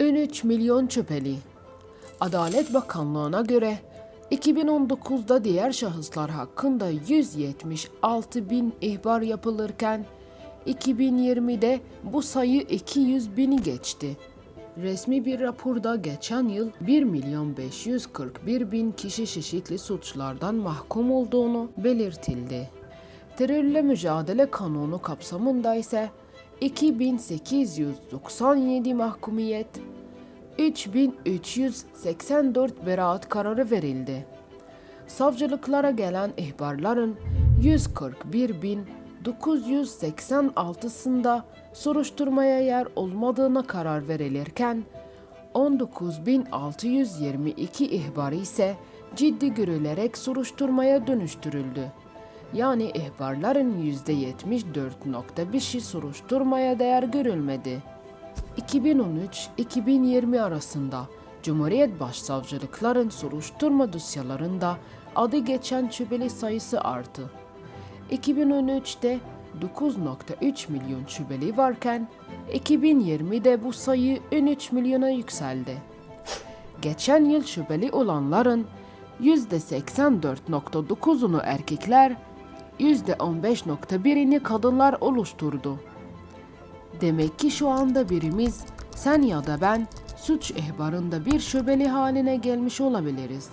13 milyon şüpheli. Adalet Bakanlığı'na göre 2019'da diğer şahıslar hakkında 176 bin ihbar yapılırken 2020'de bu sayı 200 bini geçti. Resmi bir raporda geçen yıl 1 milyon 541 bin kişi çeşitli suçlardan mahkum olduğunu belirtildi. Terörle mücadele kanunu kapsamında ise 2897 mahkumiyet, 3384 beraat kararı verildi. Savcılıklara gelen ihbarların 141.986'sında soruşturmaya yer olmadığına karar verilirken 19.622 ihbar ise ciddi görülerek soruşturmaya dönüştürüldü. Yani ihbarların %74.5'i soruşturmaya değer görülmedi. 2013-2020 arasında Cumhuriyet Başsavcılıkların soruşturma dosyalarında adı geçen şüpheli sayısı arttı. 2013'te 9.3 milyon şüpheli varken 2020'de bu sayı 13 milyona yükseldi. Geçen yıl şüpheli olanların %84.9'unu erkekler, %15.1'ini kadınlar oluşturdu. Demek ki şu anda birimiz sen ya da ben suç ihbarında bir şüpheli haline gelmiş olabiliriz.